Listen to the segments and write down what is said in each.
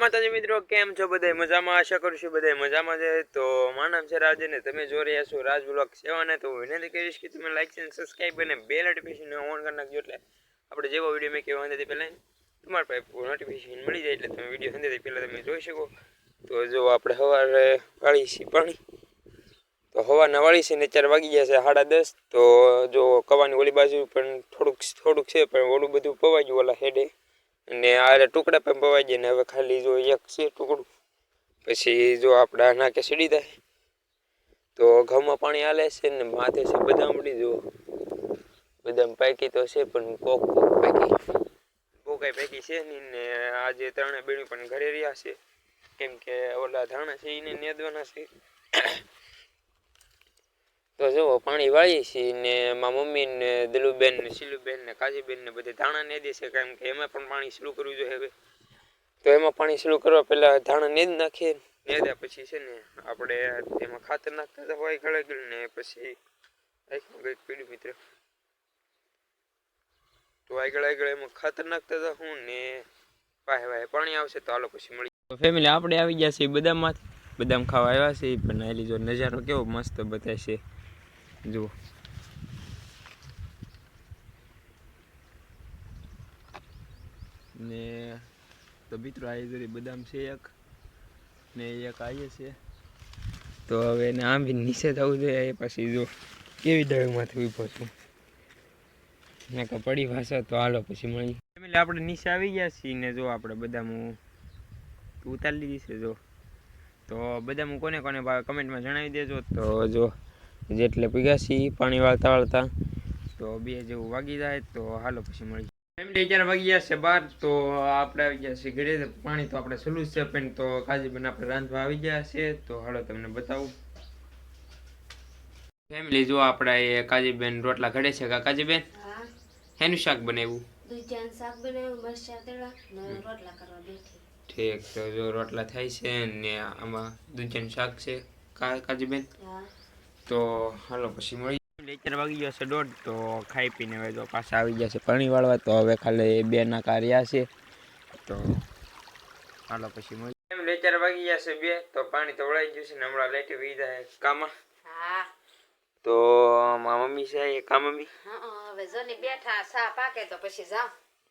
માતાજી મિત્રો, કેમ છો બધા મજામાં? આશા કરું છું બધા મજામાં છે. તો મારું નામ છે રાજ અને તમે જોઈ રહ્યા છો રાજ બ્લોગ સેવાને. તો વિનંતી કરીશ કે તમે લાઈક અને સબસ્ક્રાઈબ અને બે નોટિફિકેશન ઓન કરી નાખજો. એટલે આપણે જેવો વીડિયો મેં કહેવા તે પહેલાં તમારા પાસે નોટિફિકેશન મળી જાય. એટલે તમે વીડિયો સંદેશ પહેલાં તમે જોઈ શકો. તો જો આપણે સવારે વાળી છીએ પાણી. તો હવાના વાળી છે ને ચાર વાગી ગયા છે સાડા દસ. તો જો કવાની ઓલી બાજુ પણ થોડુંક થોડુંક છે, પણ ઓલું બધું પવાઈ ગયું ઓલા હેડે અને આ ટુકડા પણ પવાઈ ગયા ને હવે ખાલી જો એક છે ટુકડું. પછી જો આપણા નાકે સીડી થાય તો ઘઉંમાં પાણી હાલે છે ને માથે છે બદામડી જુઓ. બદામ પાકી તો છે પણ કોક કોક પાકી કોકાઈ પાકી છે નહીં ને આજે ત્રણે બેનું પણ ઘરે રહ્યા છે. કેમ કે ઓલા ધાણા છે એને નેદવાના છે. તો જુઓ, પાણી વાળીએ છીએ ને મારા મમ્મી ને દિલુબેન ને શીલુબેન ને કાજીબેન ને બધે ધાણા ને દેશે કારણ કે એમાં પણ પાણી શરૂ કરવું જોઈએ હવે. તો એમાં પાણી શરૂ કરવા પહેલાં ધાણા નેદ નાખીએ. નેદા પછી છે ને આપણે તેમાં ખાતર નાખતા હતા હોય ગળે ગયું ને પછી આખું પીડ્યું મિત્ર. તો આગળ આગળ એમાં ખાતર નાખતા હતા હું ને વાહે વાહે પાણી આવશે તો હાલો પછી મળી ફેમિલી આપણે આવી ગયા છીએ બદામમાં. બદામ ખાવા આવ્યા છે પણ આલી જો નજારો કેવો મસ્ત બતાવશે જુઓ ને તો મિત્રો આ જરી બદામ છે એક ને એક આવીએ છે તો હવે એને આમ બી નીચે થવું જોઈએ એ પછી જો કેવી દળમાંથી ઊભો છું મેં કે પડી ભાષા તો હાલો પછી મળી એટલે આપણે નીચે આવી ગયા છીએ ને જો આપણે બદામ ઉતારી લીધી છે જો તો હું કોને કોને ભાવે કમેન્ટમાં જણાવી દેજો તો જો જેટલે પીગા છીએ પાણી વાળતા વાળતા. તો બે જેવું વાગી જાય તો હાલો પછી મળી ફેમિલી અત્યારે વાગી ગયા છે બહાર તો આપણે આવી ગયા છીએ ઘરે. પાણી તો આપણે સલું છે પણ તો કાજીબેન આપણે રાંધવા આવી ગયા છે તો હાલો તમને બતાવું. ફેમિલી જો આપણા એ કાજીબેન રોટલા ઘડે છે કા? કાજીબેન હેનું શાક બનાવ્યું? શાક બનાવ્યું મરચાં રોટલા કરવા બેઠી. ઠીક તો જો રોટલા થાય છે ને આમાં દૂધિયાનું શાક છે કા? કાજીબેન હા. તો હાલો પછી મળી લેચર વાગી ગયો છે દોઢ તો ખાઈ પીને હવે તો પાછા આવી ગયા છે પાણી વાળવા તો હવે ખાલી બે ના કાર્યા છે. તો હાલો પછી મળી એમ લેચર વાગી ગયા છે બે તો પાણી તો વળાઈ ગયું છે ને હમણાં લેટી વી જાય કામાં? તો મારા મમ્મી છે એ કામ મમ્મી? હા હવે જોની બેઠા સા પાકે તો પછી જાવ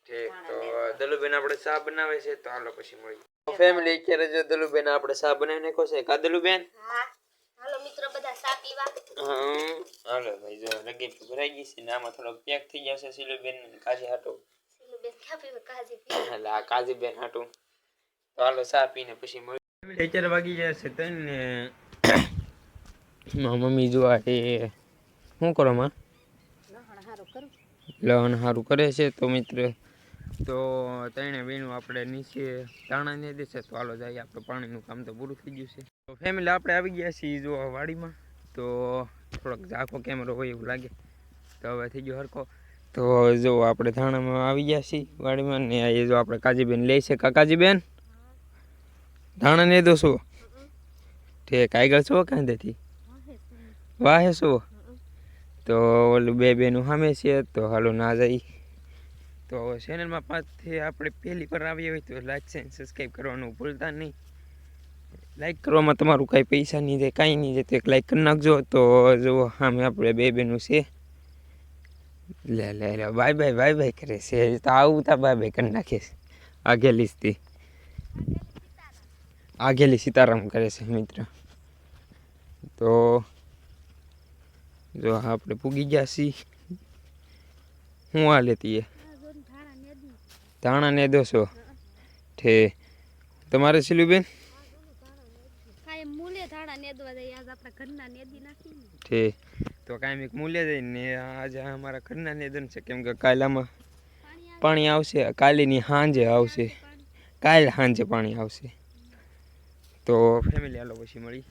ઠીક તો દલુબેન આપણે સા બનાવે છે તો હાલો પછી મળી ફેમિલી અત્યારે જો દલુબેન આપણે સા બનાવી નાખો છે કા દલુબેન? હા હાલો મિત્રો બધા સા પીવા હમ હાલો ભાઈ જો લગી ભરાઈ ગઈ છે ને આમાં થોડોક પેક થઈ જશે સિલુબેન કાજી હાટો. એટલે આ કાજી બેન હાટું. તો હાલો ચા પીને પછી મળી અત્યારે વાગી જાય છે તન ને મારા મમ્મી જો આ એ શું કરો માં? લહણ સારું કરે છે તો મિત્ર. તો ત્રણે બેનું આપણે નીચે દાણા ને દેશે. તો હાલો જાય આપણે પાણીનું કામ તો પૂરું થઈ ગયું છે. તો ફેમિલી આપણે આવી ગયા છીએ જો વાડીમાં. તો થોડોક ઝાંખો કેમેરો હોય એવું લાગે. તો હવે થઈ ગયો હરખો. તો જો આપણે ધાણામાં આવી ગયા છીએ વાડીમાં ને એ જો આપણે કાજીબેન લે છે. કાકાજીબેન ધાણા ને દો શું ઠીક આગળ છો કાંધેથી? વાહે શું તો ઓલું બે બેનું સામે છે, તો હાલો ના જઈ તો ચેનલમાં પાંચથી આપણે પહેલી પર આવીએ હોય તો લાઈક છે સબસ્ક્રાઈબ કરવાનું ભૂલતા નહીં. લાઈક કરવામાં તમારું કાંઈ પૈસા નહીં જાય, કાંઈ નહીં જાય. તો એક લાઈક કરી નાખજો. તો જુઓ, સામે આપણે બે બેનું છે. લે લે લે બાય બાય બાય બાય કરે છે. તો આવું તા બાય બાય કરી નાખે છે. આગેલી જ તે આગેલી સીતારામ કરે છે, મિત્ર. તો જો આપણે પૂગી ગયા છીએ. હું આ લેતી એ? ધાણા ને દોસો. ઠે. તમારે સિલુબેન કાંઈ મૂલે થાળા નેદવા દઈએ આજ આપણા ઘરના નેદી નાખી ને તો કાંઈ એક મૂલ્ય જાય ને આજે અમારા ઘરના નેદન છે. કેમ કે કાલામાં આમાં પાણી આવશે કાલેની સાંજે આવશે. કાલે સાંજે પાણી આવશે. તો ફેમિલી હાલો પછી મળી